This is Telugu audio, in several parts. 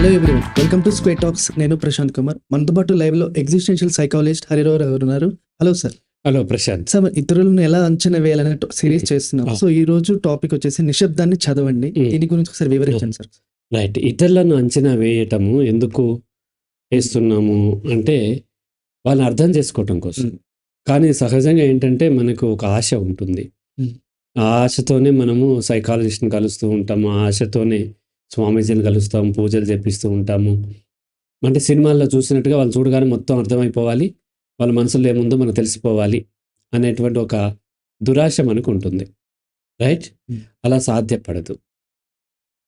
Hello everyone welcome to square talks నేను ప్రశాంత్ కుమార్. మనతో పాటు లైవ్లో ఎగ్జిస్టెన్షియల్ సైకాలజిస్ట్ హరిరావు ఎవరు ఉన్నారు. Hello sir hello Prashanth. Sir ఇతరులను ఎలా అంచనా వేయాలనే సిరీస్ చేస్తున్నాం. Ah. సో ఈ రోజు టాపిక్ వచ్చేసి నిశ్శబ్దాన్ని చదవండి. Mm. దీని గురించి ఒకసారి వివరించండి సార్ రైట్ ఇతరులను అంచనా వేయటము ఎందుకు వేస్తున్నాము అంటే వాళ్ళని అర్థం చేసుకోవటం కోసం. Mm. కానీ సహజంగా ఏంటంటే మనకు ఒక ఆశ ఉంటుంది. ఆ ఆశతోనే మనము సైకాలజిస్ట్ని కలుస్తూ ఉంటాము. ఆ ఆశతోనే స్వామీజీని కలుస్తాం పూజలు చేపిస్తూ ఉంటాము అంటే సినిమాల్లో చూసినట్టుగా వాళ్ళు చూడగానే మొత్తం అర్థమైపోవాలి వాళ్ళ మనసులో ఏముందో మనకు తెలిసిపోవాలి అనేటువంటి ఒక దురాశ మనకు ఉంటుంది రైట్. అలా సాధ్యపడదు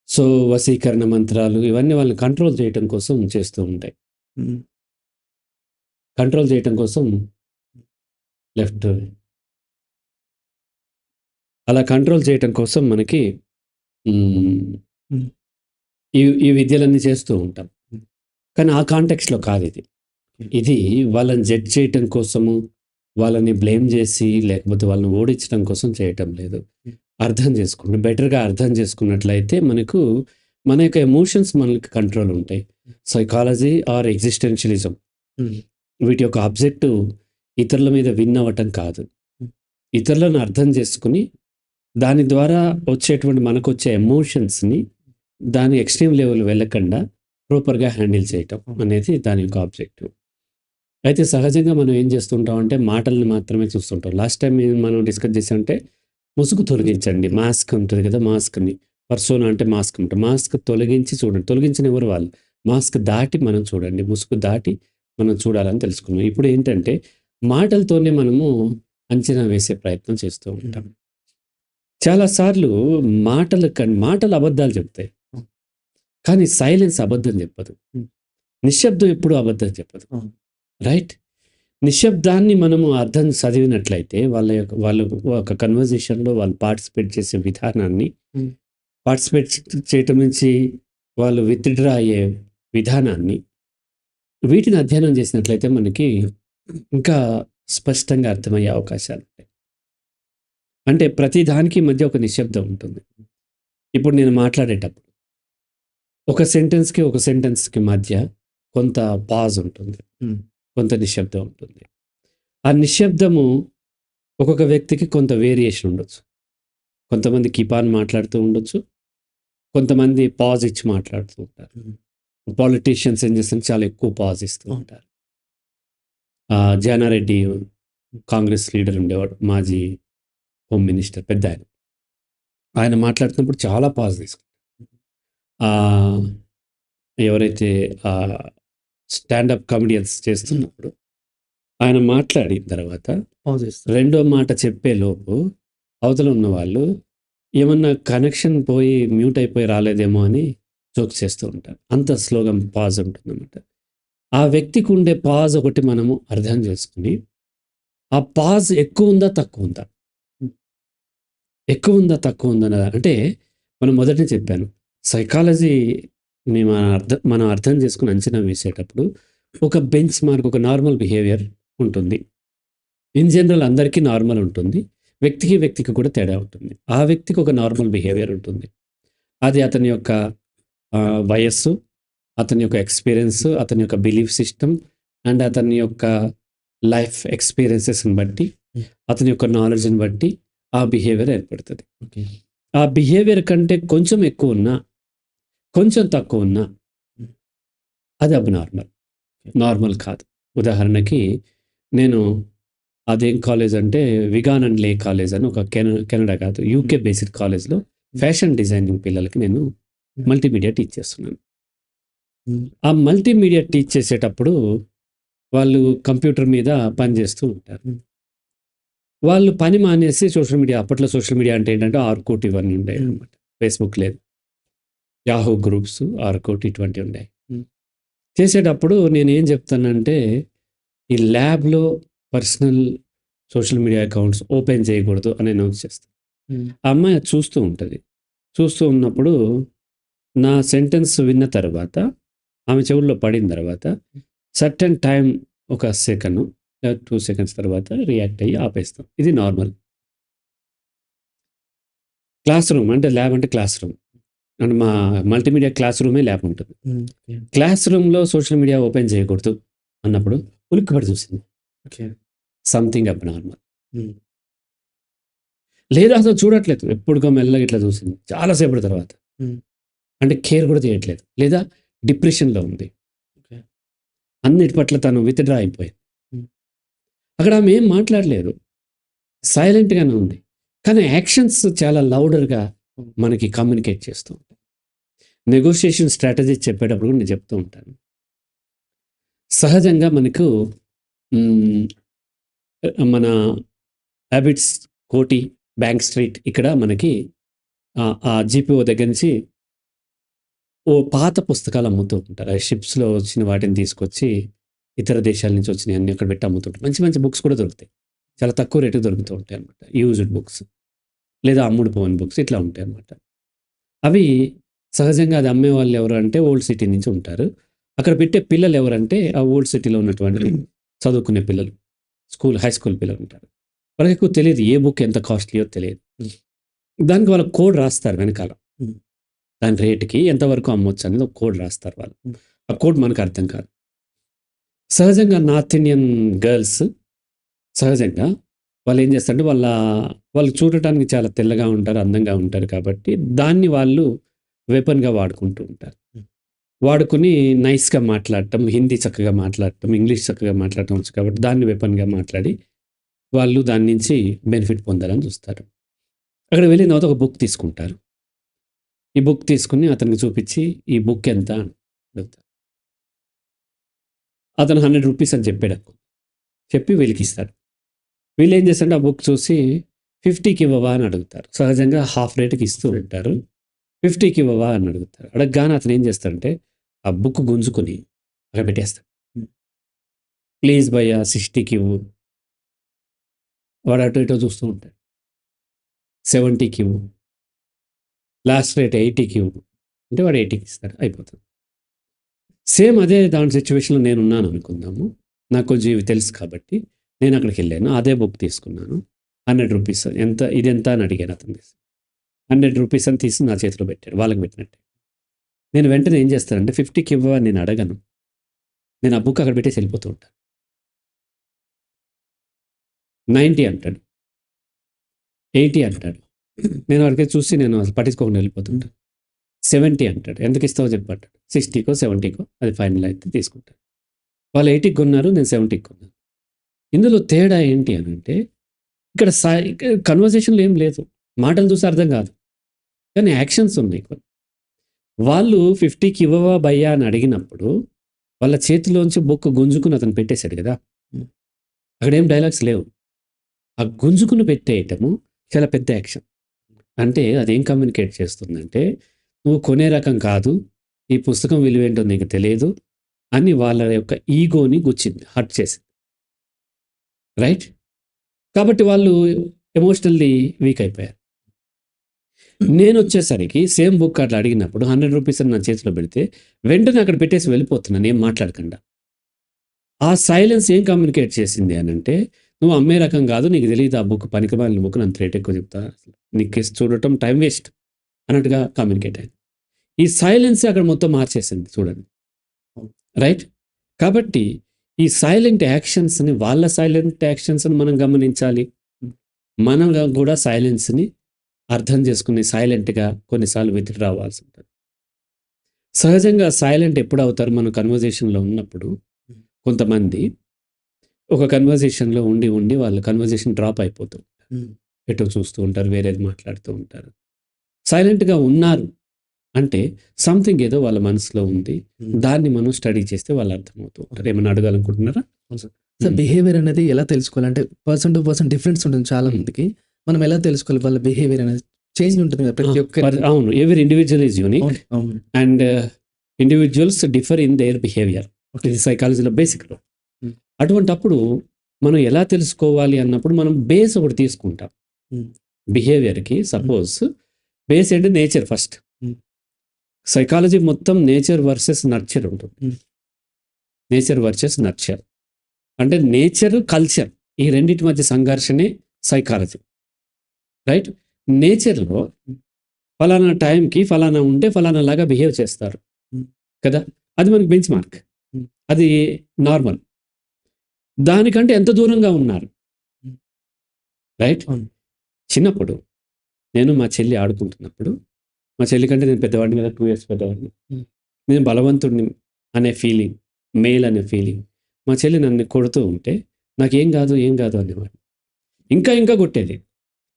సో వశీకరణ మంత్రాలు ఇవన్నీ వాళ్ళని కంట్రోల్ చేయటం కోసం చేస్తూ ఉంటాయి. కంట్రోల్ చేయటం కోసం లెఫ్ట్ అలా కంట్రోల్ చేయటం కోసం మనకి. ఈ ఈ విద్యలన్నీ చేస్తూ ఉంటాం. కానీ ఆ కాంటెక్స్లో కాదు ఇది ఇది వాళ్ళని జడ్జ్ చేయటం కోసము వాళ్ళని బ్లేమ్ చేసి లేకపోతే వాళ్ళని ఓడించడం కోసం చేయటం లేదు. అర్థం చేసుకుంటే బెటర్గా అర్థం చేసుకున్నట్లయితే మనకు మన యొక్క ఎమోషన్స్ మనకి కంట్రోల్ ఉంటాయి. Psychology or existentialism. వీటి యొక్క ఆబ్జెక్టివ్ ఇతరుల మీద విన్ అవ్వటం కాదు. ఇతరులను అర్థం చేసుకుని దాని ద్వారా వచ్చేటువంటి మనకు వచ్చే ఎమోషన్స్ని దాని ఎక్స్ట్రీమ్ లెవెల్ వెళ్ళకుండా ప్రాపర్గా హ్యాండిల్ చేయటం అనేది దాని యొక్క ఆబ్జెక్టివ్. అయితే సహజంగా మనం ఏం చేస్తుంటాం అంటే మాటల్ని మాత్రమే చూస్తుంటాం. లాస్ట్ టైం మనం డిస్కస్ చేసామంటే ముసుగు తొలగించండి. మాస్క్ ఉంటుంది కదా మాస్క్ని. పర్సోనా అంటే మాస్క్ ఉంటుంది. మాస్క్ తొలగించి చూడండి. తొలగించిన ఎవరు వాళ్ళు? మాస్క్ దాటి మనం చూడండి. ముసుగు దాటి మనం చూడాలని తెలుసుకున్నాం. ఇప్పుడు ఏంటంటే మాటలతోనే మనము అంచనా వేసే ప్రయత్నం చేస్తూ ఉంటాం. చాలాసార్లు మాటలు మాటలు అబద్ధాలు చెప్తాయి. కానీ సైలెన్స్ అబద్ధం చెప్పదు. నిశ్శబ్దం ఎప్పుడు అబద్ధం చెప్పదు. రైట్ నిశ్శబ్దాన్ని మనము అర్థం చదివినట్లయితే వాళ్ళ యొక్క వాళ్ళు ఒక కన్వర్జేషన్లో వాళ్ళు పార్టిసిపేట్ చేసే విధానాన్ని. పార్టిసిపేట్ చేయటం నుంచి వాళ్ళు విత్డ్రా అయ్యే విధానాన్ని వీటిని అధ్యయనం చేసినట్లయితే మనకి ఇంకా స్పష్టంగా అర్థమయ్యే అవకాశాలు ఉంటాయి అంటే ప్రతి దానికి మధ్య ఒక నిశ్శబ్దం ఉంటుంది ఇప్పుడు నేను మాట్లాడేటప్పుడు ఒక సెంటెన్స్కి ఒక సెంటెన్స్కి మధ్య కొంత పాజ్ ఉంటుంది. కొంత నిశ్శబ్దం ఉంటుంది. ఆ నిశ్శబ్దము ఒక్కొక్క వ్యక్తికి కొంత వేరియేషన్ ఉండొచ్చు. కొంతమంది కిపాన్ మాట్లాడుతూ ఉండొచ్చు. కొంతమంది పాజ్ ఇచ్చి మాట్లాడుతూ ఉంటారు. పాలిటీషియన్స్ ఏం చేస్తారు? చాలా ఎక్కువ పాజ్ ఇస్తూ. ఉంటారు. జానారెడ్డి కాంగ్రెస్ లీడర్ ఉండేవాడు మాజీ హోమ్ మినిస్టర్ పెద్ద ఆయన ఆయన మాట్లాడుతున్నప్పుడు చాలా పాజ్ తీసుకుంటారు ఎవరైతే స్టాండప్ కామెడియన్స్ చేస్తున్నప్పుడు ఆయన మాట్లాడిన తర్వాత. రెండో మాట చెప్పే లోపు అవతల ఉన్న వాళ్ళు ఏమన్నా కనెక్షన్ పోయి మ్యూట్ అయిపోయి రాలేదేమో అని జోక్ చేస్తూ ఉంటారు అంత స్లోగా పాజ్ ఉంటుందన్నమాట ఆ వ్యక్తికి ఉండే పాజ్ ఒకటి మనము అర్థం చేసుకుని ఆ పాజ్ ఎక్కువ ఉందా తక్కువ ఉందా ఎక్కువ ఉందా తక్కువ ఉందా. అంటే మనం మొదటి చెప్పాను సైకాలజీని మన అర్థం మనం అర్థం చేసుకుని అంచనా వేసేటప్పుడు ఒక బెంచ్ మార్క్ ఒక నార్మల్ బిహేవియర్ ఉంటుంది. ఇన్ జనరల్ అందరికీ నార్మల్ ఉంటుంది. వ్యక్తికి వ్యక్తికి కూడా తేడా ఉంటుంది. ఆ వ్యక్తికి ఒక నార్మల్ బిహేవియర్ ఉంటుంది. అది అతని యొక్క వయస్సు అతని యొక్క ఎక్స్పీరియన్స్ అతని యొక్క బిలీఫ్ సిస్టమ్ అండ్ అతని యొక్క లైఫ్ ఎక్స్పీరియన్సెస్ని బట్టి అతని యొక్క నాలెడ్జ్ని బట్టి ఆ బిహేవియర్ ఏర్పడుతుంది. ఆ బిహేవియర్ కంటే కొంచెం ఎక్కువ ఉన్నా కొంచెం తక్కువ ఉన్నా అది అబ్నార్మల్ నార్మల్. కాదు. ఉదాహరణకి నేను అదేం కాలేజ్ అంటే విగాన్ అండ్ లే కాలేజ్ అని ఒక కెన కెనడా కాదు యూకే బేస్డ్ కాలేజ్లో ఫ్యాషన్ డిజైనింగ్ పిల్లలకి నేను మల్టీమీడియా టీచ్ చేస్తున్నాను. ఆ మల్టీమీడియా టీచ్ చేసేటప్పుడు వాళ్ళు కంప్యూటర్ మీద పని చేస్తూ ఉంటారు. వాళ్ళు పని మానేసి సోషల్ మీడియా అప్పట్లో సోషల్ మీడియా అంటే ఏంటంటే ఆర్కోట్ ఇవన్నీ ఉండేవి. అనమాట ఫేస్బుక్ లేదు. యాహూ గ్రూప్స్ ఆర్కోట్ ఇటువంటివి ఉన్నాయి. చేసేటప్పుడు నేను ఏం చెప్తానంటే ఈ ల్యాబ్లో personal social media accounts open చేయకూడదు అని అనౌన్స్ చేస్తాను. ఆ అమ్మాయి అది చూస్తూ ఉంటుంది. చూస్తూ ఉన్నప్పుడు నా సెంటెన్స్ విన్న తర్వాత ఆమె చెవుల్లో పడిన తర్వాత సర్టన్ టైం ఒక సెకండ్ టూ సెకండ్స్ తర్వాత రియాక్ట్ అయ్యి ఆపేస్తాం. ఇది నార్మల్. క్లాస్ రూమ్ అంటే ల్యాబ్ అంటే క్లాస్ రూమ్. అంటే మా మల్టీమీడియా క్లాస్ రూమే ల్యాబ్ ఉంటుంది. క్లాస్ రూమ్లో సోషల్ మీడియా ఓపెన్ చేయకూడదు అన్నప్పుడు ఉలిక్కిపడి చూసింది. ఓకే. సంథింగ్ అబ్ నార్మల్ లేదా అసలు చూడట్లేదు. ఎప్పుడుగా మెల్లగా ఇట్లా చూసింది. చాలాసేపటి తర్వాత. ఉమ్. అంటే కేర్ కూడా చేయట్లేదు. లేదా డిప్రెషన్లో ఉంది. అన్నిటి పట్ల తను విత్డ్రా అయిపోయింది. ఉమ్. అక్కడ ఆమె ఏం మాట్లాడలేదు. సైలెంట్గానే ఉంది. కానీ యాక్షన్స్ చాలా లౌడర్గా మనకి కమ్యూనికేట్ చేస్తూ నెగోషియేషన్ స్ట్రాటజీ చెప్పేటప్పుడు కూడా నేను చెప్తూ ఉంటాను. సహజంగా మనకు మన హ్యాబిట్స్ కోటి బ్యాంక్ స్ట్రీట్ ఇక్కడ మనకి ఆ- జీపీఓ దగ్గర నుంచి ఓ పాత పుస్తకాలు అమ్ముతూ ఉంటారు. ఆ షిప్స్లో వచ్చిన వాటిని తీసుకొచ్చి ఇతర దేశాల నుంచి వచ్చినవి అన్నీ అక్కడ పెట్టి అమ్ముతుంటారు మంచి మంచి బుక్స్ కూడా దొరుకుతాయి. చాలా తక్కువ రేటు దొరుకుతూ ఉంటాయి అనమాట యూజ్డ్ బుక్స్ లేదా అమ్ముడు పోని బుక్స్ ఇట్లా ఉంటాయి అనమాట అవి సహజంగా అది అమ్మే వాళ్ళు ఎవరు అంటే ఓల్డ్ సిటీ నుంచి ఉంటారు. అక్కడ పెట్టే పిల్లలు ఎవరంటే ఆ ఓల్డ్ సిటీలో ఉన్నటువంటి చదువుకునే పిల్లలు స్కూల్ హై స్కూల్ పిల్లలు ఉంటారు. వాళ్ళకి ఎక్కువ తెలియదు ఏ బుక్ ఎంత కాస్ట్లీయో తెలియదు. దానికి వాళ్ళ కోడ్ రాస్తారు వెనకాల. దాని రేటుకి ఎంతవరకు అమ్మొచ్చు అనేది ఒక కోడ్ రాస్తారు వాళ్ళు. ఆ కోడ్ మనకు అర్థం కాదు. సహజంగా నార్త్ ఇండియన్ గర్ల్స్ సహజంగా వాళ్ళు ఏం చేస్తారంటే వాళ్ళ వాళ్ళు చూడటానికి చాలా తెల్లగా ఉంటారు అందంగా ఉంటారు కాబట్టి దాన్ని వాళ్ళు వెపన్గా వాడుకుంటూ ఉంటారు. వాడుకుని నైస్గా మాట్లాడటం హిందీ చక్కగా మాట్లాడటం ఇంగ్లీష్ చక్కగా మాట్లాడటం వచ్చు కాబట్టి దాన్ని వెపన్గా మాట్లాడి వాళ్ళు దాని నుంచి బెనిఫిట్ పొందాలని చూస్తారు. అక్కడ వెళ్ళిన తర్వాత ఒక బుక్ తీసుకుంటారు. ఈ బుక్ తీసుకుని అతనికి చూపించి ఈ బుక్ ఎంత అని అడుగుతారు అతను హండ్రెడ్ రూపీస్ అని చెప్పాడు చెప్పి వీళ్ళకి ఇస్తాడు. వీళ్ళు ఏం చేస్తారంటే ఆ బుక్ చూసి ఫిఫ్టీకి ఇవ్వవా అని అడుగుతారు. సహజంగా హాఫ్ రేట్కి ఇస్తూ ఉంటారు. ఫిఫ్టీకి ఇవ్వవా అని అడుగుతారు అడగగానే అతను ఏం చేస్తాడంటే ఆ బుక్ గుంజుకొని అక్కడ పెట్టేస్తాడు ప్లీజ్ భయ్యా సిక్స్టీకి ఇవ్వు. వాడు అటు ఇటో చూస్తూ ఉంటాడు. సెవెంటీకి ఇవ్వు. లాస్ట్ రేట్ ఎయిటీకి ఇవ్వు. అంటే వాడు ఎయిటీకి ఇస్తాడు. అయిపోతుంది. సేమ్ అదే దాని సిచ్యువేషన్లో నేను ఉన్నాను అనుకుందాము. నాకు కొంచెం ఇవి తెలుసు కాబట్టి నేను అక్కడికి వెళ్ళాను. అదే బుక్ తీసుకున్నాను. హండ్రెడ్ రూపీస్ ఎంత ఇది ఎంత అని అడిగాను అతను. హండ్రెడ్ రూపీస్ అని తీసి నా చేతిలో పెట్టాడు వాళ్ళకి పెట్టినట్టే. నేను వెంటనే ఏం చేస్తానంటే ఫిఫ్టీకి ఇవ్వని నేను అడగను. నేను ఆ బుక్ అక్కడ పెట్టేసి వెళ్ళిపోతూ ఉంటాను నైంటీ అంటాడు. ఎయిటీ అంటాడు. నేను వాడికి చూసి నేను అసలు పట్టించుకోకుండా వెళ్ళిపోతుంటాను సెవెంటీ అంటాడు. ఎందుకు ఇస్తావో చెప్పంటాడు సిక్స్టీకో సెవెంటీకో అది ఫైనల్ అయితే తీసుకుంటాను వాళ్ళు ఎయిటీకి కొన్నారు నేను సెవెంటీకి కొన్నాను. ఇందులో తేడా ఏంటి అని అంటే ఇక్కడ సా కన్వర్జేషన్లో ఏం లేదు. మాటలు చూసి అర్థం కాదు. కానీ యాక్షన్స్ ఉన్నాయి కొన్ని. వాళ్ళు ఫిఫ్టీకి ఇవ్వవా భయ్యా అని అడిగినప్పుడు వాళ్ళ చేతిలోంచి బొక్క గుంజుకుని అతను పెట్టేశాడు కదా. అక్కడ ఏం డైలాగ్స్ లేవు. ఆ గుంజుకుని పెట్టేయటము చాలా పెద్ద యాక్షన్. అంటే అదేం కమ్యూనికేట్ చేస్తుందంటే నువ్వు కొనే రకం కాదు ఈ పుస్తకం విలువేంటో నీకు తెలియదు అని వాళ్ళ యొక్క ఈగోని గుచ్చింది హర్ట్ చేసింది. రైట్? కాబట్టి వాళ్ళు ఎమోషనల్లీ వీక్ అయిపోయారు. నేను వచ్చేసరికి సేమ్ బుక్ అట్లా అడిగినప్పుడు హండ్రెడ్ రూపీస్ అని నా చేతిలో పెడితే వెంటనే అక్కడ పెట్టేసి వెళ్ళిపోతున్నాను ఏం మాట్లాడకుండా. ఆ సైలెన్స్ ఏం కమ్యూనికేట్ చేసింది అని అంటే నువ్వు అమ్మే రకం కాదు నీకు తెలియదు ఆ బుక్ పనికిమాలిన బుక్ నన్ను రేట్ ఎక్కువ చెప్తా నీకు చూడటం టైం వేస్ట్ అన్నట్టుగా కమ్యూనికేట్ అయింది. ఈ సైలెన్స్ అక్కడ మొత్తం మార్చేసింది చూడండి. రైట్? కాబట్టి ఈ సైలెంట్ యాక్షన్స్ని వాళ్ళ సైలెంట్ యాక్షన్స్ని మనం గమనించాలి. మనం కూడా సైలెన్స్ని అర్థం చేసుకుని సైలెంట్గా కొన్నిసార్లు వెతికి రావాల్సి ఉంటుంది. సహజంగా సైలెంట్ ఎప్పుడు అవుతారు మన కన్వర్జేషన్లో ఉన్నప్పుడు? కొంతమంది ఒక కన్వర్జేషన్లో ఉండి ఉండి వాళ్ళ కన్వర్జేషన్ డ్రాప్ అయిపోతూ ఉంటారు. ఎటో చూస్తూ ఉంటారు వేరేది మాట్లాడుతూ ఉంటారు. సైలెంట్గా ఉన్నారు అంటే సంథింగ్ ఏదో వాళ్ళ మనసులో ఉంది. దాన్ని మనం స్టడీ చేస్తే వాళ్ళు అర్థమవుతూ ఉంటారు. ఏమైనా అడగాలనుకుంటున్నారా? సార్. బిహేవియర్ అనేది ఎలా తెలుసుకోవాలంటే పర్సన్ టు పర్సన్ డిఫరెన్స్ ఉంటుంది చాలా మందికి. మనం ఎలా తెలుసుకోవాలి వాళ్ళ బిహేవియర్ అనేది? చేంజ్ ఉంటుంది కదా ప్రతి ఒక్కరి అవును ఎవరి individual is unique. And individuals differ in their behaviour ఇది సైకాలజీలో బేసిక్ Hmm. అటువంటప్పుడు మనం ఎలా తెలుసుకోవాలి అన్నప్పుడు మనం బేస్ ఒకటి తీసుకుంటాం. బిహేవియర్కి సపోజ్ బేస్ ఏంటి? Nature first. సైకాలజీ మొత్తం నేచర్ వర్సెస్ నర్చర్ ఉంటుంది. నేచర్ వర్సెస్ నర్చర్ అంటే నేచర్ కల్చర్ ఈ రెండింటి మధ్య సంఘర్షణే సైకాలజీ రైట్? నేచర్లో ఫలానా టైంకి ఫలానా ఉంటే ఫలానా లాగా బిహేవ్ చేస్తారు. కదా? అది మనకి బెంచ్ మార్క్. అది నార్మల్. దానికంటే ఎంత దూరంగా ఉన్నారు. రైట్. చిన్నప్పుడు నేను మా చెల్లి ఆడుకుంటున్నప్పుడు మా చెల్లి కంటే నేను పెద్దవాడిని కదా టూ ఇయర్స్ పెద్దవాడిని. నేను బలవంతుడిని అనే ఫీలింగ్ మేల్ అనే ఫీలింగ్. మా చెల్లి నన్ను కొడుతూ ఉంటే నాకేం కాదు ఏం కాదు అనేవాడు ఇంకా ఇంకా కొట్టేది.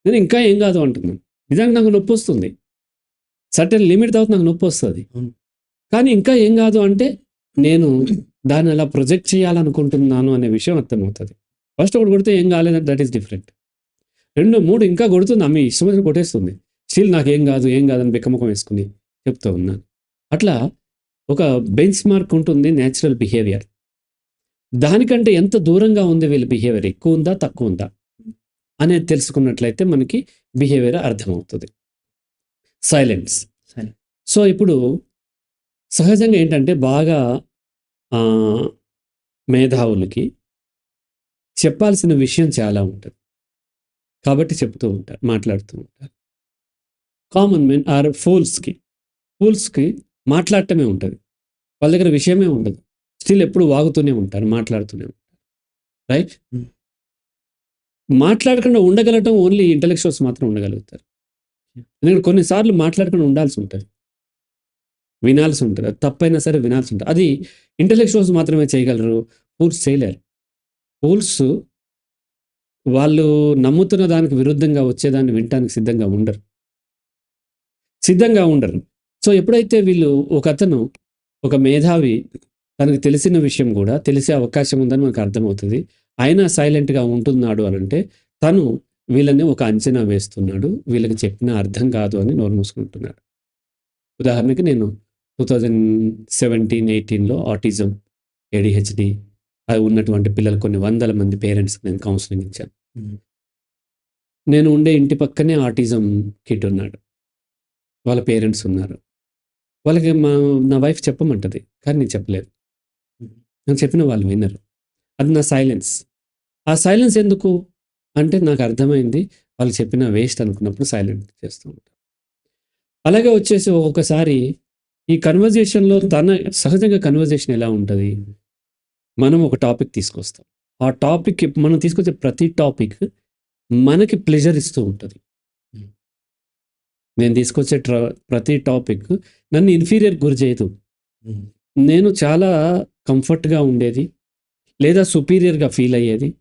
నేను ఇంకా ఏం కాదు అంటున్నాను నిజంగా నాకు నొప్పి వస్తుంది. సర్టెన్ లిమిట్ తర్వాత నాకు నొప్పి వస్తుంది. కానీ ఇంకా ఏం కాదు అంటే నేను దాన్ని అలా ప్రొజెక్ట్ చేయాలనుకుంటున్నాను అనే విషయం అర్థమవుతుంది. ఫస్ట్ ఒకటి కొడితే ఏం కాలేదంటే దట్ ఈస్ డిఫరెంట్. రెండు మూడు ఇంకా కొడుతుంది ఆమె ఇష్టం వచ్చిన కొట్టేస్తుంది. స్టిల్ నాకేం కాదు ఏం కాదని బిక్కముఖం వేసుకుని చెప్తూ ఉన్నాను అట్లా ఒక బెంచ్ మార్క్ ఉంటుంది న్యాచురల్ బిహేవియర్. దానికంటే ఎంత దూరంగా ఉంది వీళ్ళ బిహేవియర్? ఎక్కువ ఉందా తక్కువ ఉందా? అనేది తెలుసుకున్నట్లయితే మనకి బిహేవియర్ అర్థమవుతుంది. సైలెన్స్. సో ఇప్పుడు సహజంగా ఏంటంటే బాగా మేధావులకి చెప్పాల్సిన విషయం చాలా ఉంటుంది. కాబట్టి చెప్తూ ఉంటారు మాట్లాడుతూ ఉంటారు. కామన్ మెన్ ఆర్ ఫూల్స్కి ఫూల్స్కి మాట్లాడటమే ఉంటుంది. వాళ్ళ దగ్గర విషయమే ఉండదు. స్టిల్ ఎప్పుడు వాగుతూనే ఉంటారు మాట్లాడుతూనే ఉంటారు. Right Hmm. మాట్లాడకుండా ఉండగలటం ఓన్లీ ఇంటలెక్చువల్స్ మాత్రం ఉండగలుగుతారు. ఎందుకంటే కొన్నిసార్లు మాట్లాడకుండా ఉండాల్సి ఉంటుంది. వినాల్సి ఉంటుంది. అది తప్పైనా సరే వినాల్సి ఉంటుంది. అది ఇంటలెక్చువల్స్ మాత్రమే చేయగలరు. ఫూల్స్ చేయలేరు. ఫూల్స్ వాళ్ళు నమ్ముతున్న దానికి విరుద్ధంగా వచ్చేదాన్ని వినటానికి సిద్ధంగా ఉండరు. సిద్ధంగా ఉండరు. సో ఎప్పుడైతే వీళ్ళు ఒక అతను ఒక మేధావి తనకు తెలిసిన విషయం కూడా తెలిసే అవకాశం ఉందని మనకు అర్థమవుతుంది. ఆయన సైలెంట్గా ఉంటున్నాడు అని అంటే తను వీళ్ళని ఒక అంచనా వేస్తున్నాడు. వీళ్ళకి చెప్పిన అర్థం కాదు అని నోరు మూసుకుంటున్నాడు. ఉదాహరణకి నేను టూ థౌజండ్ సెవెంటీన్ ఎయిటీన్లో ఆటిజం ఏడిహెచ్డి అవి ఉన్నటువంటి పిల్లలు కొన్ని వందల మంది పేరెంట్స్కి నేను కౌన్సిలింగ్ ఇచ్చాను. నేను ఉండే ఇంటి పక్కనే ఆటిజం కిడ్ ఉన్నాడు. వాళ్ళ పేరెంట్స్ ఉన్నారు. వాళ్ళకి మా నా వైఫ్ చెప్పమంటది కానీ నేను చెప్పలేదు. నేను చెప్పిన వాళ్ళు వినరు. అది నా సైలెన్స్ ఆ సైలెన్స్ ఎందుకు? అంటే నాకు అర్థమైంది. వాళ్ళు చెప్పిన వేస్ట్ అనుకున్నప్పుడు సైలెంట్ చేస్తూ ఉంటాను అలాగే వచ్చేసి ఒక్కొక్కసారి ఈ కన్వర్జేషన్లో తన సహజంగా కన్వర్జేషన్ ఎలా ఉంటుంది? మనం ఒక టాపిక్ తీసుకొస్తాం. ఆ టాపిక్ మనం తీసుకొచ్చే ప్రతి టాపిక్ మనకి ప్లెజర్ ఇస్తూ ఉంటుంది. నేను తీసుకొచ్చే ట్ర ప్రతి టాపిక్ నన్ను ఇన్ఫీరియర్ గురి చేయదు. నేను చాలా కంఫర్ట్గా ఉండేది. లేదా సుపీరియర్గా ఫీల్ అయ్యేది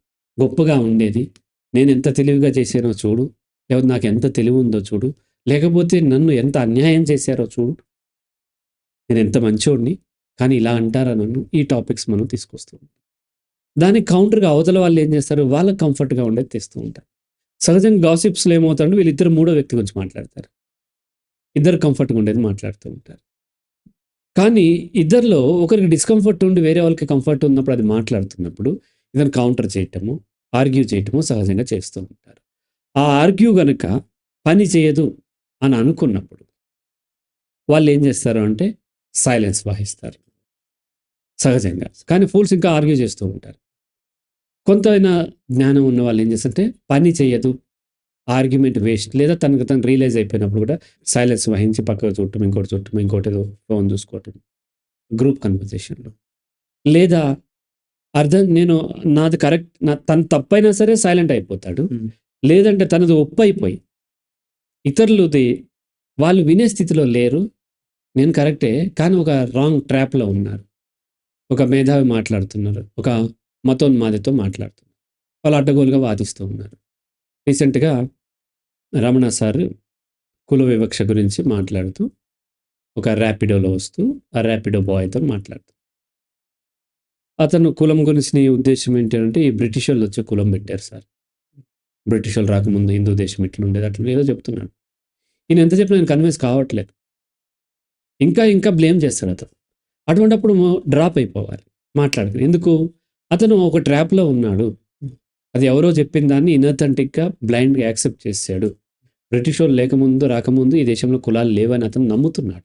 గొప్పగా ఉండేది నేను ఎంత తెలివిగా చేశానో చూడు లేదా నాకు ఎంత తెలివి ఉందో చూడు లేకపోతే నన్ను ఎంత అన్యాయం చేశారో చూడు. నేను ఎంత మంచోడిని కానీ ఇలా అంటారా నన్ను? ఈ టాపిక్స్ మనం తీసుకొస్తూ ఉంటాం. దానికి కౌంటర్గా అవతల వాళ్ళు ఏం చేస్తారు? వాళ్ళకి కంఫర్ట్గా ఉండేది తెస్తూ ఉంటారు. సహజంగా గాసిప్స్లో ఏమవుతారంటే వీళ్ళిద్దరు మూడో వ్యక్తి గురించి మాట్లాడతారు. ఇద్దరు కంఫర్ట్గా ఉండేది మాట్లాడుతూ ఉంటారు. కానీ ఇద్దరిలో ఒకరికి డిస్కంఫర్ట్ ఉండి వేరే వాళ్ళకి కంఫర్ట్ ఉన్నప్పుడు అది మాట్లాడుతున్నప్పుడు ఇదని కౌంటర్ చేయటము ఆర్గ్యూ చేయటము సహజంగా చేస్తూ ఉంటారు. ఆ ఆర్గ్యూ గనక పని చేయదు అని అనుకున్నప్పుడు వాళ్ళు ఏం చేస్తారు అంటే సైలెన్స్ వహిస్తారు. సహజంగా. కానీ ఫూల్స్ ఇంకా ఆర్గ్యూ చేస్తూ ఉంటారు. కొంతైనా జ్ఞానం ఉన్న వాళ్ళు ఏం చేస్తారంటే పని చేయదు. ఆర్గ్యుమెంట్ వేస్ట్ లేదా తనకు తను రియలైజ్ అయిపోయినప్పుడు కూడా సైలెన్స్ వహించి పక్కకు చూడటం ఇంకోటి చూడటం ఇంకోటి ఏదో ఫోన్ చూసుకోవటం గ్రూప్ కన్వర్జేషన్లో లేదా అర్థం నేను నాది కరెక్ట్ నా తను తప్పైనా సరే సైలెంట్ అయిపోతాడు. లేదంటే తనది ఒప్పు అయిపోయి ఇతరులది వాళ్ళు వినే స్థితిలో లేరు. నేను కరెక్టే కానీ ఒక రాంగ్ ట్రాప్లో ఉన్నారు. ఒక మేధావి మాట్లాడుతున్నారు ఒక మతోన్మాదితో మాట్లాడుతున్నారు. వాళ్ళు అడ్డగోలుగా వాదిస్తూ ఉన్నారు. రీసెంట్గా రమణ సార్ కుల వివక్ష గురించి మాట్లాడుతూ ఒక ర్యాపిడోలో వస్తూ ఆ ర్యాపిడో బాయ్తో మాట్లాడుతూ. అతను కులం గురించి ఉద్దేశం ఏంటంటే ఈ బ్రిటిష్ వాళ్ళు వచ్చే కులం పెట్టారు సార్. బ్రిటిష్ వాళ్ళు రాకముందు హిందూ దేశం ఇట్లా ఉండేది అట్లా ఏదో చెప్తున్నాడు. ఈయన ఎంత చెప్పినా నేను కన్విన్స్ కావట్లేదు. ఇంకా ఇంకా బ్లేమ్ చేస్తాడు అతను. అటువంటిప్పుడు డ్రాప్ అయిపోవాలి మాట్లాడదు ఎందుకు? అతను ఒక ట్రాప్లో ఉన్నాడు. అది ఎవరో చెప్పిన దాన్ని ఇన్అథెంటిక్గా బ్లైండ్గా యాక్సెప్ట్ చేశాడు. బ్రిటిష్ వాళ్ళు లేకముందు రాకముందు ఈ దేశంలో కులాలు లేవని అతను నమ్ముతున్నాడు.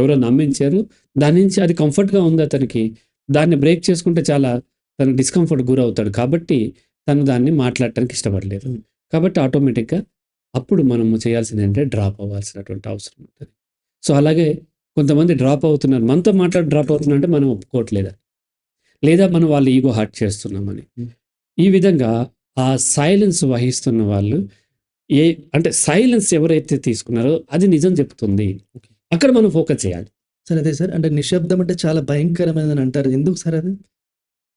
ఎవరో నమ్మించారు. దాని నుంచి అది కంఫర్ట్గా ఉంది అతనికి. దాన్ని బ్రేక్ చేసుకుంటే చాలా తను డిస్కంఫర్ట్ గురవుతాడు. కాబట్టి తను దాన్ని మాట్లాడటానికి ఇష్టపడలేదు. కాబట్టి ఆటోమేటిక్గా అప్పుడు మనము చేయాల్సింది ఏంటంటే డ్రాప్ అవ్వాల్సినటువంటి అవసరం ఉంటుంది. సో అలాగే కొంతమంది డ్రాప్ అవుతున్నారు. మనతో మాట్లాడి డ్రాప్ అవుతున్నారంటే మనం ఒప్పుకోవట్లేదు? లేదా మనం వాళ్ళు ఈగో హార్ట్ చేస్తున్నామని? ఈ విధంగా ఆ సైలెన్స్ వహిస్తున్న వాళ్ళు ఏ అంటే సైలెన్స్ ఎవరైతే తీసుకున్నారో అది నిజం చెప్తుంది. అక్కడ మనం ఫోకస్ చేయాలి. సార్ అదే సార్. అంటే నిశ్శబ్దం అంటే చాలా భయంకరమైనదని అంటారు. ఎందుకు సార్ అది?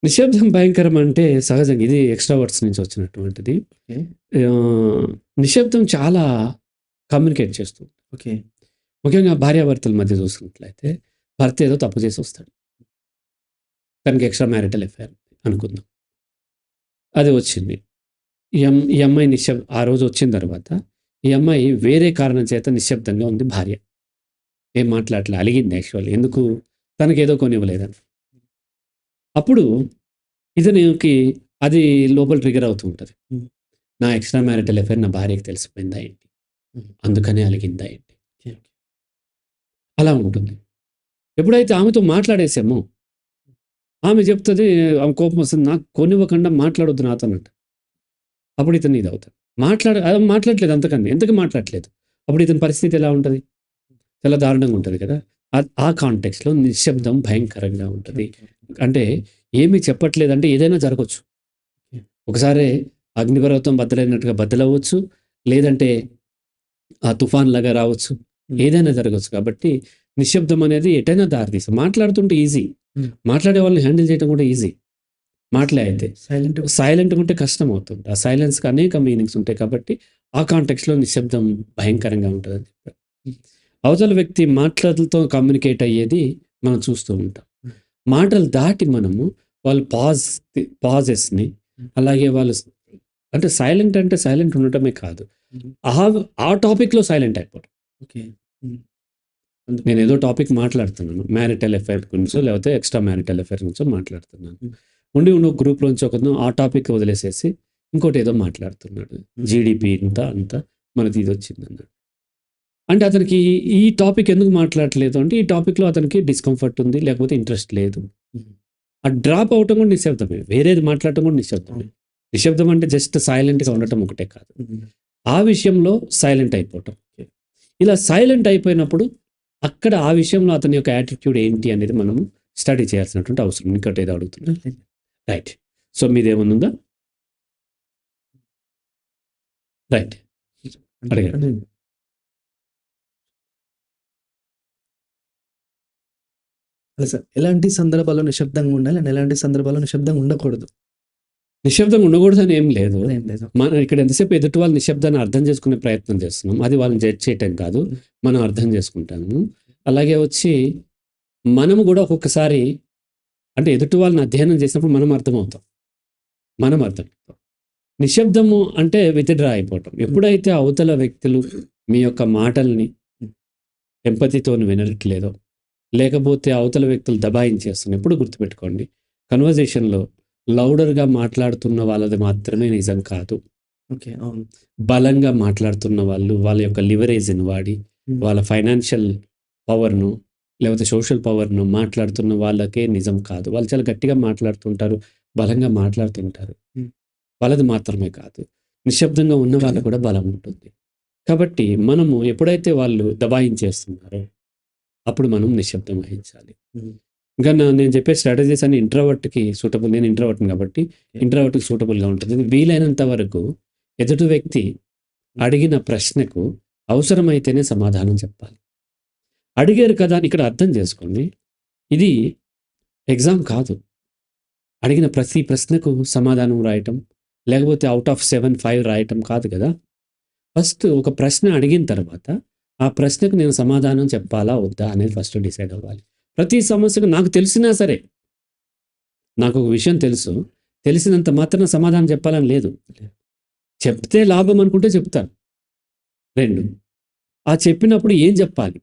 నిశ్శబ్దం భయంకరం అంటే సహజంగా ఇది ఎక్స్ట్రా వర్డ్స్ నుంచి వచ్చినటువంటిది. నిశ్శబ్దం చాలా కమ్యూనికేట్ చేస్తుంది. ఓకే. ముఖ్యంగా భార్యాభర్తల మధ్య చూసుకున్నట్లయితే భర్త ఏదో తప్పు చేసి వస్తాడు. తనకి ఎక్స్ట్రా మ్యారిటల్ ఎఫైర్ అనుకుందాం. అది వచ్చింది. ఈ అమ్ ఈ అమ్మాయి నిశ్శబ్ ఆ రోజు వచ్చిన తర్వాత ఈ అమ్మాయి వేరే కారణం చేత నిశ్శబ్దంగా ఉంది భార్య. ఏం మాట్లాడలే అలిగింది యాక్చువల్లీ ఎందుకు? తనకి ఏదో కొనివ్వలేదని. అప్పుడు ఇతనికి అది లోపల ట్రిగర్ అవుతూ ఉంటుంది. నా ఎక్స్ట్రా మ్యారిటల్ ఎఫైర్ నా భార్యకి తెలిసిపోయిందా ఏంటి. అందుకనే అలిగిందా ఏంటి? అలా ఉంటుంది. ఎప్పుడైతే ఆమెతో మాట్లాడేసామో ఆమె చెప్తుంది ఆమె కోపం వస్తుంది నాకు కొనివ్వకుండా మాట్లాడొద్దు నాతో అన్నట్టు అప్పుడు ఇతను ఇది అవుతాడు మాట్లాడ మాట్లాడలేదు అంతకంది ఎందుకు మాట్లాడలేదు? అప్పుడు ఇతని పరిస్థితి ఎలా ఉంటుంది? చాలా దారుణంగా ఉంటుంది కదా. ఆ- ఆ కాంటెక్స్లో నిశ్శబ్దం భయంకరంగా ఉంటుంది. అంటే ఏమీ చెప్పట్లేదంటే ఏదైనా జరగవచ్చు ఒకసారి అగ్నిపర్వతం బద్దలైనట్టుగా బద్దలవ్వచ్చు లేదంటే ఆ తుఫాన్ లాగా రావచ్చు ఏదైనా జరగవచ్చు కాబట్టి నిశ్శబ్దం అనేది ఎటైనా దారితీస్తుంది మాట్లాడుతుంటే ఈజీ. Hmm. మాట్లాడే వాళ్ళని హ్యాండిల్ చేయడం కూడా ఈజీ. మాట్లాడితే సైలెంట్ సైలెంట్ ఉంటే. కష్టం అవుతుంది ఆ సైలెన్స్కి అనేక మీనింగ్స్ ఉంటాయి కాబట్టి ఆ కాంటెక్స్లో నిశ్శబ్దం భయంకరంగా ఉంటుంది అని చెప్పారు అవతల వ్యక్తి మాటలతో కమ్యూనికేట్ అయ్యేది మనం చూస్తూ ఉంటాం. మాటలు దాటి మనము వాళ్ళు పాజ్ పాజెస్ని అలాగే వాళ్ళు అంటే సైలెంట్ అంటే సైలెంట్ ఉండటమే కాదు. ఆ ఆ టాపిక్లో సైలెంట్ అయిపోవడం ఓకే నేను ఏదో టాపిక్ మాట్లాడుతున్నాను. మ్యారిటల్ ఎఫైర్ గురించో లేకపోతే ఎక్స్ట్రా మ్యారిటల్ ఎఫైర్ గురించో మాట్లాడుతున్నాను. ఉండి ఉన్న గ్రూప్ నుంచి ఒకను ఆ టాపిక్ వదిలేసేసి ఇంకోటి ఏదో మాట్లాడుతున్నాడు. జీడిపి ఇంత అంత మనది ఇది వచ్చింది అన్నాడు. అంటే అతనికి ఈ- టాపిక్ ఎందుకు మాట్లాడలేదు అంటే ఈ టాపిక్లో అతనికి డిస్కంఫర్ట్ ఉంది లేకపోతే ఇంట్రెస్ట్ లేదు. ఆ డ్రాప్ అవటం కూడా నిశ్శబ్దమే. వేరేది మాట్లాడటం కూడా నిశ్శబ్దమే. నిశ్శబ్దం అంటే జస్ట్ సైలెంట్గా ఉండటం ఒకటే కాదు. ఆ విషయంలో సైలెంట్ అయిపోవటం. ఇలా సైలెంట్ అయిపోయినప్పుడు అక్కడ ఆ విషయంలో అతని యొక్క యాటిట్యూడ్ ఏంటి అనేది మనము స్టడీ చేయాల్సినటువంటి అవసరం. ఇంకోటి ఏదో అడుగుతున్నా? Right so మీదేముందా? రైట్ అడగండి. అలా సార్ ఎలాంటి సందర్భాల్లో నిశ్శబ్దంగా ఉండాలి? అండ్ ఎలాంటి సందర్భాల్లో నిశ్శబ్దంగా ఉండకూడదు? నిశ్శబ్దంగా ఉండకూడదు ఏం లేదు. ఏం లేదు మనం ఇక్కడ ఎంతసేపు ఎదుటి వాళ్ళ నిశ్శబ్దాన్ని అర్థం చేసుకునే ప్రయత్నం చేస్తున్నాం. అది వాళ్ళని జడ్జ్ చేయటం కాదు. మనం అర్థం చేసుకుంటాము. అలాగే వచ్చి మనము కూడా ఒక్కొక్కసారి అంటే ఎదుటి వాళ్ళని అధ్యయనం చేసినప్పుడు మనం అర్థమవుతాం. మనం అర్థమవుతాం నిశ్శబ్దము అంటే విత్డ్రా అయిపోవటం. ఎప్పుడైతే అవతల వ్యక్తులు మీ యొక్క మాటల్ని ఎంపతితో వినట్లేదో లేకపోతే అవతల వ్యక్తులు దబాయించేస్తున్నారు ఎప్పుడు గుర్తుపెట్టుకోండి కన్వర్జేషన్లో లౌడర్గా మాట్లాడుతున్న వాళ్ళది మాత్రమే నిజం కాదు. ఓకే అవును. బలంగా మాట్లాడుతున్న వాళ్ళు వాళ్ళ యొక్క లివరేజ్ని వాడి. వాళ్ళ ఫైనాన్షియల్ పవర్ను లేకపోతే సోషల్ పవర్ను మాట్లాడుతున్న వాళ్ళకే నిజం కాదు. వాళ్ళు చాలా గట్టిగా మాట్లాడుతుంటారు బలంగా మాట్లాడుతుంటారు. వాళ్ళది మాత్రమే కాదు. నిశ్శబ్దంగా ఉన్న వాళ్ళకు కూడా బలం ఉంటుంది. కాబట్టి మనము ఎప్పుడైతే వాళ్ళు దబాయించేస్తున్నారో అప్పుడు మనం నిశ్శబ్దం వహించాలి. ఇంకా నేను చెప్పే స్ట్రాటజీస్ అన్ని ఇంట్రావర్ట్కి సూటబుల్ నేను ఇంట్రావర్ట్ని కాబట్టి ఇంట్రావర్ట్కి సూటబుల్గా ఉంటుంది. వీలైనంత వరకు ఎదుటి వ్యక్తి అడిగిన ప్రశ్నకు అవసరమైతేనే సమాధానం చెప్పాలి. అడిగారు కదా అని ఇక్కడ అర్థం చేసుకోండి. ఇది ఎగ్జామ్ కాదు. అడిగిన ప్రతి ప్రశ్నకు సమాధానం రాయటం లేకపోతే అవుట్ ఆఫ్ సెవెన్ ఫైవ్ రాయటం కాదు కదా. ఫస్ట్ ఒక ప్రశ్న అడిగిన తర్వాత ఆ ప్రశ్నకు నేను సమాధానం చెప్పాలా వద్దా అనేది ఫస్ట్ డిసైడ్ అవ్వాలి. ప్రతి సమస్యకు నాకు తెలిసినా సరే నాకు ఒక విషయం తెలుసు. తెలిసినంత మాత్రం సమాధానం చెప్పాలని లేదు. చెప్తే లాభం అనుకుంటే చెప్తాను రెండు ఆ చెప్పినప్పుడు ఏం చెప్పాలి?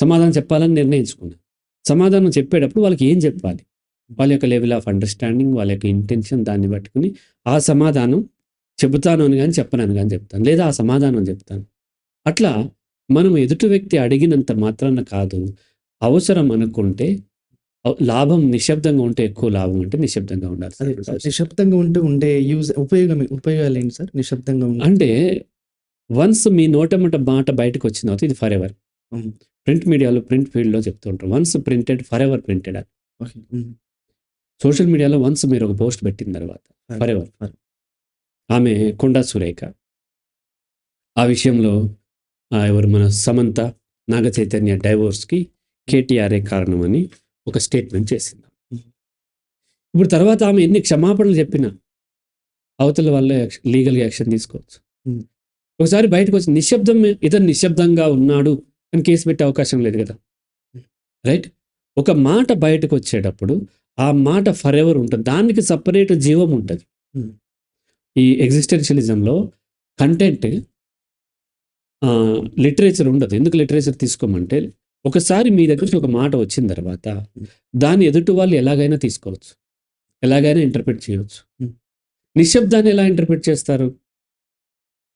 సమాధానం చెప్పాలని నిర్ణయించుకున్నాను సమాధానం చెప్పేటప్పుడు వాళ్ళకి ఏం చెప్పాలి? వాళ్ళ యొక్క లెవెల్ ఆఫ్ అండర్స్టాండింగ్ వాళ్ళ యొక్క ఇంటెన్షన్ దాన్ని పట్టుకుని ఆ సమాధానం చెబుతాను అని కానీ చెప్పనని కానీ చెప్తాను. లేదా ఆ సమాధానం చెప్తాను. అట్లా మనం ఎదుటి వ్యక్తి అడిగినంత మాత్రాన కాదు. అవసరం అనుకుంటే లాభం నిశ్శబ్దంగా ఉంటే ఎక్కువ లాభం అంటే నిశ్శబ్దంగా ఉండాలి అదే. నిశ్శబ్దంగా ఉంటే ఉండే యూజ్ ఉపయోగం ఉపయోగాలు ఏంటి సార్? నిశ్శబ్దంగా ఉంటే అంటే వన్స్ మీ నోటమట మాట బయటకు వచ్చిన తర్వాత ఇది ఫర్ ఎవర్. ప్రింట్ మీడియాలో ప్రింట్ ఫీల్డ్లో చెప్తుంటారు. Once printed forever printed అని. సోషల్ మీడియాలో వన్స్ మీరు ఒక పోస్ట్ పెట్టిన తర్వాత ఫర్ ఎవర్ ఫర్- ఆమె కొండా సురేఖ. ఆ విషయంలో ఎవరు మన సమంత నాగ చైతన్య డైవోర్స్కి కేటీఆర్ఏ కారణమని ఒక స్టేట్మెంట్ చేసింది. ఇప్పుడు తర్వాత ఆమె ఎన్ని క్షమాపణలు చెప్పినా అవతల వాళ్ళే లీగల్ యాక్షన్ తీసుకోవచ్చు. ఒకసారి బయటకు వచ్చి నిశ్శబ్దం ఇతను నిశ్శబ్దంగా ఉన్నాడు అని కేసు పెట్టే అవకాశం లేదు కదా. రైట్? ఒక మాట బయటకు వచ్చేటప్పుడు ఆ మాట ఫర్ ఎవర్ ఉంటుంది. దానికి సపరేట్ జీవం ఉంటుంది. ఈ ఎగ్జిస్టెన్షియలిజంలో కంటెంట్ లిటరేచర్ ఉండదు. ఎందుకు లిటరేచర్ తీసుకోమంటే ఒకసారి మీ దగ్గరికి ఒక మాట వచ్చిన తర్వాత దాన్ని ఎదుటి వాళ్ళు ఎలాగైనా తీసుకోవచ్చు. ఎలాగైనా ఇంటర్ప్రిట్ చేయవచ్చు. నిశ్శబ్దాన్ని ఎలా ఇంటర్ప్రిట్ చేస్తారు?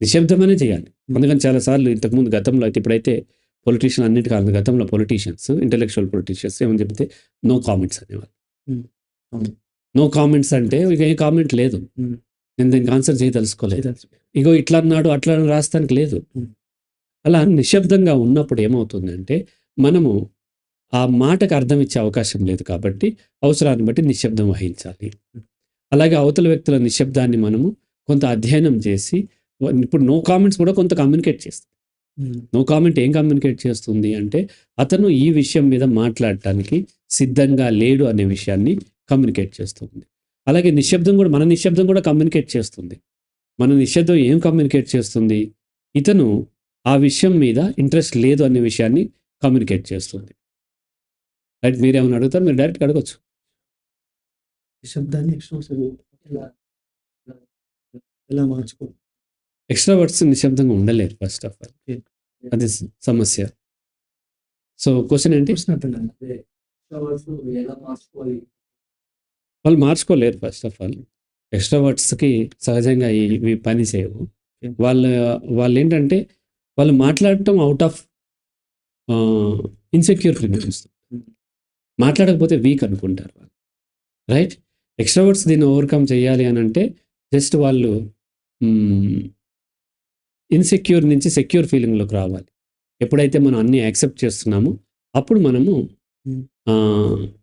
నిశ్శబ్దమనే చేయాలి. అందుకని చాలాసార్లు ఇంతకుముందు గతంలో అయితే ఇప్పుడైతే పొలిటీషియన్ అన్నిటి కాదు గతంలో పొలిటీషియన్స్ ఇంటెలెక్చువల్ పొలిటీషియన్స్ ఏమని చెప్తే నో కామెంట్స్ అనేవాళ్ళు. Hmm. నో కామెంట్స్ అంటే ఇక ఏ కామెంట్ లేదు. Hmm. నేను దీనికి ఆన్సర్ చేయదలుచుకోలేదు. ఇగో ఇట్లా అన్నాడు అట్లా రాస్తానికి లేదు. Hmm. అలా నిశ్శబ్దంగా ఉన్నప్పుడు ఏమవుతుందంటే మనము ఆ మాటకు అర్థం ఇచ్చే అవకాశం లేదు కాబట్టి అవసరాన్ని బట్టి నిశ్శబ్దం వహించాలి. అలాగే అవతల వ్యక్తుల నిశ్శబ్దాన్ని మనము కొంత అధ్యయనం చేసి ఇప్పుడు నో కామెంట్స్ కూడా కొంత కమ్యూనికేట్ చేస్తుంది. నో కామెంట్ ఏం కమ్యూనికేట్ చేస్తుంది అంటే అతను ఈ విషయం మీద మాట్లాడటానికి సిద్ధంగా లేడు అనే విషయాన్ని కమ్యూనికేట్ చేస్తుంది. అలాగే నిశ్శబ్దం కూడా మన నిశ్శబ్దం కూడా కమ్యూనికేట్ చేస్తుంది. మన నిశ్శబ్దం ఏం కమ్యూనికేట్ చేస్తుంది? ఇతను ఆ విషయం మీద ఇంట్రెస్ట్ లేదు అనే విషయాన్ని కమ్యూనికేట్ చేస్తుంది. రైట్ మీరేమైనా అడుగుతారు? మీరు డైరెక్ట్గా అడగచ్చు. శబ్దాన్ని ఎక్స్ట్రోవర్ట్స్ ఎలా మార్చుకో ఎక్స్ట్రా వర్డ్స్ నిశ్శబ్దంగా ఉండలేరు ఫస్ట్ ఆఫ్ ఆల్. అది సమస్య. సో క్వశ్చన్ ఏంటి? వాళ్ళు మార్చుకోలేరు ఫస్ట్ ఆఫ్ ఆల్ ఎక్స్ట్రా వర్డ్స్కి సహజంగా ఈ- ఇవి పని చేయవు. వాళ్ళ వాళ్ళు ఏంటంటే వాళ్ళు మాట్లాడటం అవుట్ ఆఫ్ ఇన్సెక్యూరిటీ చూస్తారు మాట్లాడకపోతే వీక్ అనుకుంటారు వాళ్ళు. రైట్ ఎక్స్ట్రా వర్డ్స్ దీన్ని ఓవర్కమ్ చేయాలి అని అంటే జస్ట్ వాళ్ళు ఇన్సెక్యూర్ నుంచి సెక్యూర్ ఫీలింగ్లోకి రావాలి. ఎప్పుడైతే మనం అన్ని యాక్సెప్ట్ చేస్తున్నామో అప్పుడు మనము.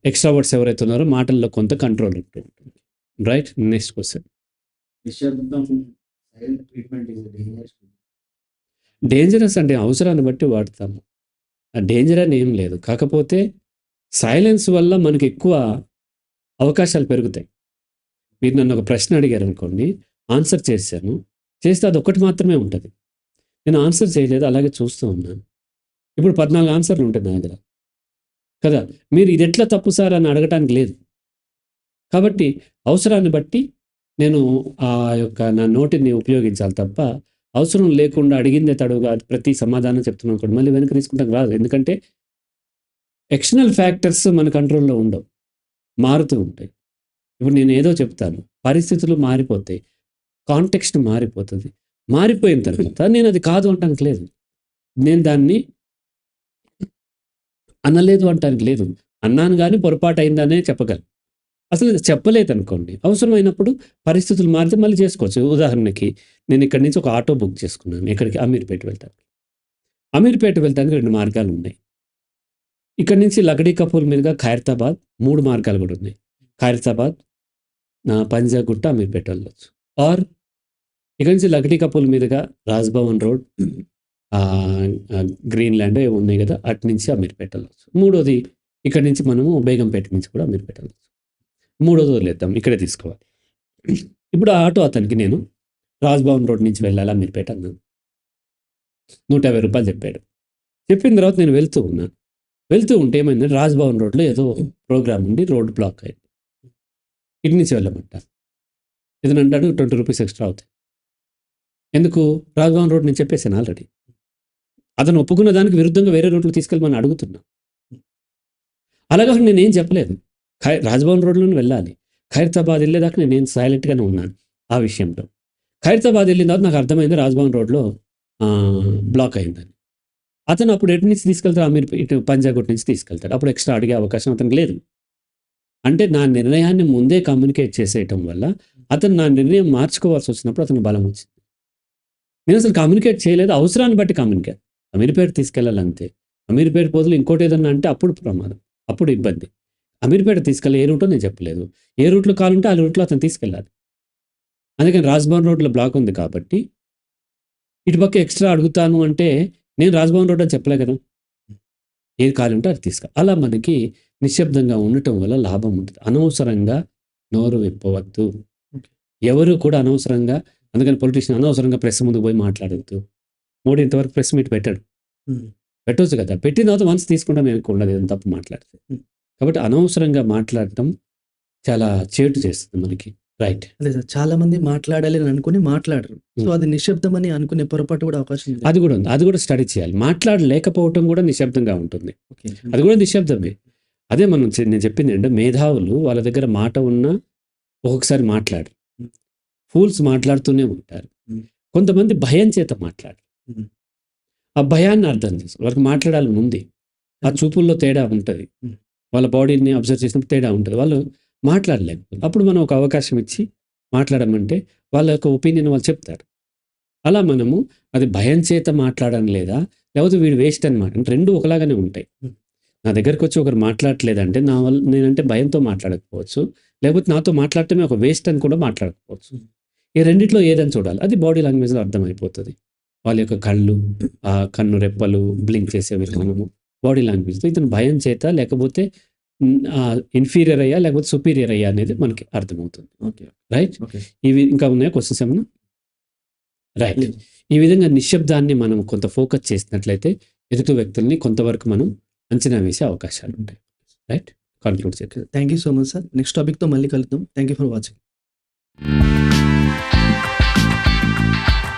ఎక్స్ట్రా వర్డ్స్ ఎవరైతే ఉన్నారో మాటల్లో కొంత కంట్రోల్ ఉంటుంది. రైట్ నెక్స్ట్ క్వశ్చన్ డేంజరస్ అంటే అవసరాన్ని బట్టి వాడతాము. డేంజర్ అని ఏం లేదు. కాకపోతే సైలెన్స్ వల్ల మనకి ఎక్కువ అవకాశాలు పెరుగుతాయి. మీరు నన్ను ఒక ప్రశ్న అడిగారు అనుకోండి ఆన్సర్ చేశాను. చేస్తే అది ఒక్కటి మాత్రమే ఉంటుంది. నేను ఆన్సర్ చేయలేదు అలాగే చూస్తూ ఉన్నాను. ఇప్పుడు పద్నాలుగు ఆన్సర్లు ఉంటాయి నా దగ్గర. కదా మీరు ఇది ఎట్లా తప్పు సార్ అని అడగటానికి లేదు. కాబట్టి అవసరాన్ని బట్టి నేను ఆ యొక్క నా నోటిని ఉపయోగించాలి తప్ప అవసరం లేకుండా అడిగిందే తడవుగా ప్రతి సమాధానం చెప్తున్నాం కూడా. మళ్ళీ వెనక్కి తీసుకుంటాం రాదు. ఎందుకంటే ఎక్స్టర్నల్ ఫ్యాక్టర్స్ మన కంట్రోల్లో ఉండవు. మారుతూ ఉంటాయి. ఇప్పుడు నేను ఏదో చెప్తాను. పరిస్థితులు మారిపోతాయి. కాంటెక్స్ట్ మారిపోతుంది. మారిపోయిన తర్వాత నేను అది కాదు అంటానికి లేదు. నేను దాన్ని అనలేదు అంటానికి లేదు. అన్నాను కానీ పొరపాటు అయిందనే చెప్పగలను. అసలు చెప్పలేదు అనుకోండి అవసరమైనప్పుడు పరిస్థితులు మారితే మళ్ళీ చేసుకోవచ్చు. ఉదాహరణకి నేను ఇక్కడి నుంచి ఒక ఆటో బుక్ చేసుకున్నాను. ఇక్కడికి అమీర్పేట వెళ్తాను. అమీర్పేట వెళ్తానికి రెండు మార్గాలు ఉన్నాయి. ఇక్కడి నుంచి లగడీ కపూర్ మీదుగా ఖైరతాబాద్ మూడు మార్గాలు కూడా ఉన్నాయి. ఖైరతాబాద్ నా పంజాగుట్ట అమీర్పేట వెళ్ళొచ్చు. ఆర్ ఇక్కడి నుంచి లగడీ కపూర్ మీదుగా రాజ్భవన్ రోడ్ ఆ, గ్రీన్ ల్యాండ్ ఉన్నాయి కదా అటు నుంచి అమీర్పేట వెళ్ళొచ్చు. మూడోది ఇక్కడి నుంచి మనము బేగంపేట నుంచి కూడా అమీర్పేట వెళ్ళొచ్చు. మూడోది వదిలేద్దాం ఇక్కడే తీసుకోవాలి. ఇప్పుడు ఆ ఆటో అతనికి నేను రాజ్భవన్ రోడ్ నుంచి వెళ్ళాలా మీరు అన్నాను. నూట యాభై రూపాయలు చెప్పాడు. చెప్పిన తర్వాత నేను వెళ్తూ ఉన్నాను వెళ్తూ ఉంటే ఏమైంది? రాజ్భవన్ రోడ్లో ఏదో ప్రోగ్రామ్ ఉండి రోడ్ బ్లాక్ అయింది. ఇటు నుంచి వెళ్ళమంట. ఇతను అంటాడు ట్వంటీ రూపీస్ ఎక్స్ట్రా అవుతాయి. ఎందుకు? రాజ్భవన్ రోడ్ నేను చెప్పేసాను ఆల్రెడీ. అతను ఒప్పుకున్న దానికి విరుద్ధంగా వేరే రోడ్లు తీసుకెళ్ళమని అడుగుతున్నా. అలాగే నేనేం చెప్పలేదు. ఖై రాజభవన్ రోడ్లోనే వెళ్ళాలి. ఖైరతాబాద్ వెళ్ళేదాకా నేను సైలెంట్గానే ఉన్నాను ఆ విషయంలో. ఖైరతాబాద్ వెళ్ళిన తర్వాత నాకు అర్థమైంది రాజభవన్ రోడ్లో బ్లాక్ అయిందని. అతను అప్పుడు ఎటు నుంచి తీసుకెళ్తాడు అమీర్ ఇటు పంజాగుట్ నుంచి తీసుకెళ్తాడు. అప్పుడు ఎక్స్ట్రా అడిగే అవకాశం అతనికి లేదు. అంటే నా నిర్ణయాన్ని ముందే కమ్యూనికేట్ చేసేయటం వల్ల అతను నా నిర్ణయం మార్చుకోవాల్సి వచ్చినప్పుడు అతను బలం వచ్చింది. నేను అసలు కమ్యూనికేట్ చేయలేదు. అవసరాన్ని బట్టి కమ్యూనికేట్ అమీర్పేట తీసుకెళ్ళాలంతే. అమీర్పేట బదులు ఇంకోటి ఏదన్నా అంటే అప్పుడు ప్రమాదం అప్పుడు ఇబ్బంది. అమీర్పేట తీసుకెళ్ళి ఏ రూటో నేను చెప్పలేదు. ఏ రూట్లో కావాలంటే ఆ రూట్లో అతను తీసుకెళ్ళాలి. అందుకని రాజ్భవన్ రోడ్లో బ్లాక్ ఉంది కాబట్టి ఇటుపక్క ఎక్స్ట్రా అడుగుతాను అంటే నేను రాజ్భవన్ రోడ్ అని చెప్పలే కదా. ఏది కావాలంటే అది తీసుకు అలా మనకి నిశ్శబ్దంగా ఉండటం వల్ల లాభం ఉంటుంది. అనవసరంగా నోరు విప్పవద్దు. ఎవరు కూడా అనవసరంగా అందుకని పొలిటీషియన్ అనవసరంగా ప్రెస్ ముందుకు పోయి మాట్లాడద్దు మోడీ ఇంతవరకు ప్రెస్ మీట్ పెట్టాడు. పెట్టవచ్చు కదా. పెట్టిన తర్వాత మనసు తీసుకుంటాం ఏమి ఉండదు ఏదైనా తప్పు మాట్లాడితే. కాబట్టి అనవసరంగా మాట్లాడటం చాలా చేటు చేస్తుంది మనకి రైట్? అదే సార్ చాలా మంది మాట్లాడాలి అని అనుకుని మాట్లాడరు. సో. అది నిశ్శబ్దం అని అనుకునే పొరపాటు కూడా అవకాశం ఉంది. అది కూడా ఉంది. అది కూడా స్టడీ చేయాలి. మాట్లాడలేకపోవటం కూడా నిశ్శబ్దంగా ఉంటుంది. అది కూడా నిశ్శబ్దమే. అదే మనం నేను చెప్పింది అంటే మేధావులు వాళ్ళ దగ్గర మాట ఉన్నా ఒక్కొక్కసారి మాట్లాడరు. ఫూల్స్ మాట్లాడుతూనే ఉంటారు. కొంతమంది భయం చేత మాట్లాడరు. ఆ భయాన్ని అర్థం చేసుకో వాళ్ళకి మాట్లాడాలని ఉంది. ఆ. చూపుల్లో తేడా ఉంటుంది. వాళ్ళ బాడీని అబ్జర్వ్ చేసినప్పుడు తేడా ఉంటుంది. వాళ్ళు మాట్లాడలేకపోతే అప్పుడు మనం ఒక అవకాశం ఇచ్చి మాట్లాడమంటే వాళ్ళ యొక్క ఒపీనియన్ వాళ్ళు చెప్తారు. అలా మనము అది భయం చేత మాట్లాడడం లేదా లేకపోతే వీడు వేస్ట్ అనమాట అంటే రెండు ఒకలాగానే ఉంటాయి. నా దగ్గరకు వచ్చి ఒకరు మాట్లాడట్లేదంటే నా వల్ల నేనంటే భయంతో మాట్లాడకపోవచ్చు. లేకపోతే నాతో మాట్లాడటమే ఒక వేస్ట్ అని కూడా మాట్లాడకపోవచ్చు. ఈ రెండిట్లో ఏదని చూడాలి. అది బాడీ లాంగ్వేజ్లో అర్థమైపోతుంది. వాళ్ళ యొక్క కళ్ళు ఆ కన్ను రెప్పలు బ్లింక్ చేసే విధానము. బాడీ లాంగ్వేజ్తో ఇతను భయం చేత లేకపోతే ఇన్ఫీరియర్ అయ్యా లేకపోతే సుపీరియర్ అయ్యా అనేది మనకి అర్థమవుతుంది. ఓకే. రైట్ ఇవి ఇంకా ఉన్నాయా క్వశ్చన్స్ ఏమన్నా? రైట్ ఈ విధంగా నిశ్శబ్దాన్ని మనం కొంత ఫోకస్ చేసినట్లయితే ఎదుటి వ్యక్తుల్ని కొంతవరకు మనం అంచనా వేసే అవకాశాలు ఉంటాయి. రైట్ కన్క్లూడ్ చేద్దాం. Thank you so much sir next టాపిక్తో మళ్ళీ కలుద్దాం. Thank you for watching